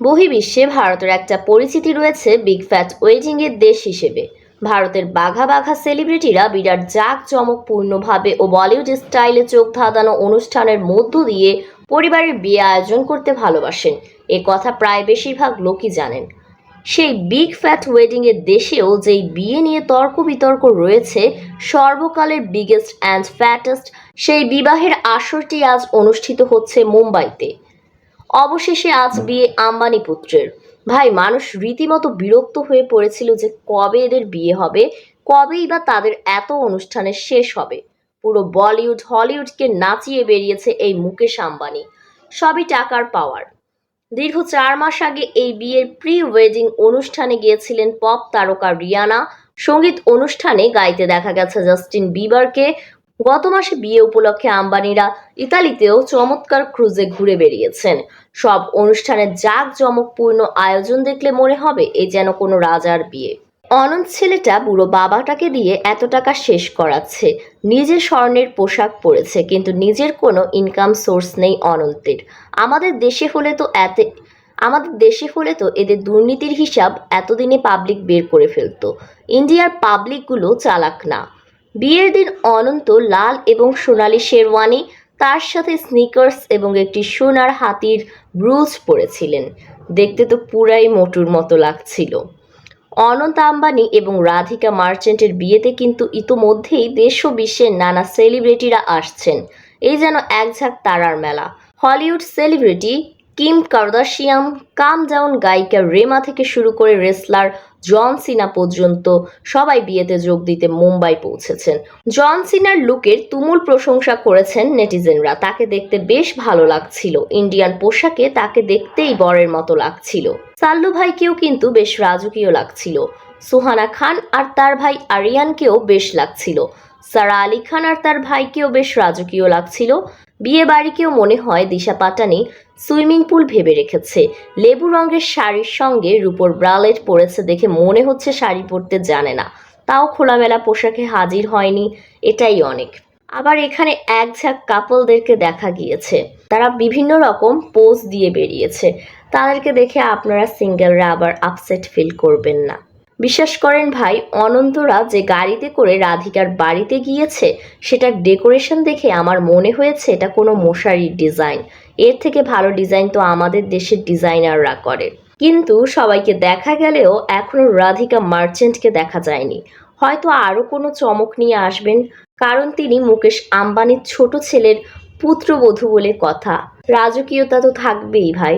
বহির্বিশ্বে ভারতের একটা পরিচিতি রয়েছে বিগ ফ্যাট ওয়েডিংয়ের দেশ হিসেবে। ভারতের বাঘা বাঘা সেলিব্রিটিরা বিরাট জাক জাঁকজমকপূর্ণভাবে ও বলিউড স্টাইলে চোখ ধাঁধানো অনুষ্ঠানের মধ্য দিয়ে পরিবারের বিয়ে আয়োজন করতে ভালোবাসেন। এ কথা প্রায় বেশিরভাগ লোকই জানেন। সেই বিগ ফ্যাট ওয়েডিংয়ের দেশেও যেই বিয়ে নিয়ে তর্ক বিতর্ক রয়েছে, সর্বকালের বিগেস্ট অ্যান্ড ফ্যাটেস্ট সেই বিবাহের আসরটি আজ অনুষ্ঠিত হচ্ছে মুম্বাইতে। অবশেষে আজ বিয়ে আম্বানি পুত্রের ভাই, মানুষ রীতিমতো বিরক্ত হয়ে পড়েছিল যে কবে এদের বিয়ে হবে, কবেই বা তাদের এত অনুষ্ঠানের শেষ হবে। পুরো বলিউড, হলিউডকে নাচিয়ে বেরিয়েছে এই মুকেশ আম্বানি। সবই টাকার পাওয়ার। দীর্ঘ চার মাস আগে এই বিয়ের প্রি ওয়েডিং অনুষ্ঠানে গিয়েছিলেন পপ তারকা রিয়ানা। সংগীত অনুষ্ঠানে গাইতে দেখা গেছে জাস্টিন বিবারকে। গত মাসে বিয়ে উপলক্ষে আম্বানিরা ইতালিতেও চমৎকার ক্রুজে ঘুরে বেরিয়েছেন সব অনুষ্ঠানের জাক জাঁকজমকপূর্ণ আয়োজন দেখলে মনে হবে এ যেন কোনো রাজার বিয়ে। অনন্ত ছেলেটা বুড়ো বাবাটাকে দিয়ে এত টাকা শেষ করাচ্ছে। নিজে স্বর্ণের পোশাক পরেছে, কিন্তু নিজের কোনো ইনকাম সোর্স নেই অনন্তের। আমাদের দেশে হলে তো এতে, আমাদের দেশে হলে তো এদের দুর্নীতির হিসাব এতদিনে পাবলিক বের করে ফেলতো। ইন্ডিয়ার পাবলিকগুলো চালাক না। বিয়ের দিন অনন্ত লাল এবং সোনালি শেরওয়ানি, তার সাথে স্নিকার্স এবং একটি সোনার হাতির ব্রুজ পরেছিলেন। দেখতে তো পুরাই মোটুর মতো লাগছিল। অনন্ত আম্বানি এবং রাধিকা মার্চেন্টের বিয়েতে কিন্তু ইতোমধ্যেই দেশ ও বিশ্বের নানা সেলিব্রিটিরা আসছেন। এই যেন এক ঝাঁক তারার মেলা। Hollywood celebrity Kim Kardashian, calm down গায়িকা রেমা থেকে শুরু করে রেসলার জন সিনা পর্যন্ত সবাই বিয়েতে যোগ দিতে মুম্বাই পৌঁছেছেন। জন সিনার লুকের তুমুল প্রশংসা করেছেন নেটিজেনরা। তাকে দেখতে বেশ ভালো লাগছিল। ইন্ডিয়ান পোশাকে তাকে দেখতেই বরের মতো লাগছিল। সাল্লু ভাইকেও কিন্তু বেশ রাজকীয় লাগছিল। সুহানা খান আর তার ভাই আরিয়ানকেও বেশ লাগছিল। সারা আলী খান আর তার ভাইকেও বেশ রাজকীয় লাগছিল। বিয়ে বাড়িকেও মনে হয় দিশা পাটানি সুইমিং পুল ভেবে রেখেছে। লেবু রঙের শাড়ির সঙ্গে রূপোর ব্রালেট পরেছে দেখে মনে হচ্ছে শাড়ি পরতে জানে না। তাও খোলামেলা পোশাকে হাজির হয়নি, এটাই অনেক। আবার এখানে এক ঝাঁক কাপলদেরকে দেখা গিয়েছে। তারা বিভিন্ন রকম পোজ দিয়ে বেরিয়েছে। তাদেরকে দেখে আপনারা সিঙ্গেলরা আবার আপসেট ফিল করবেন না। বিশ্বাস করেন ভাই, অনন্তরা যে গাড়িতে করে রাধিকার বাড়িতে গিয়েছে, সেটার ডেকোরেশন দেখে আমার মনে হয়েছে এটা কোনো মশারির ডিজাইন। এর থেকে ভালো ডিজাইন তো আমাদের দেশের ডিজাইনাররা করে। কিন্তু সবাইকে দেখা গেলেও এখনও রাধিকা মার্চেন্টকে দেখা যায়নি। হয়তো আরও কোনো চমক নিয়ে আসবেন, কারণ তিনি মুকেশ আম্বানির ছোট ছেলের পুত্রবধূ বলে কথা। রাজকীয়তা তো থাকবেই ভাই।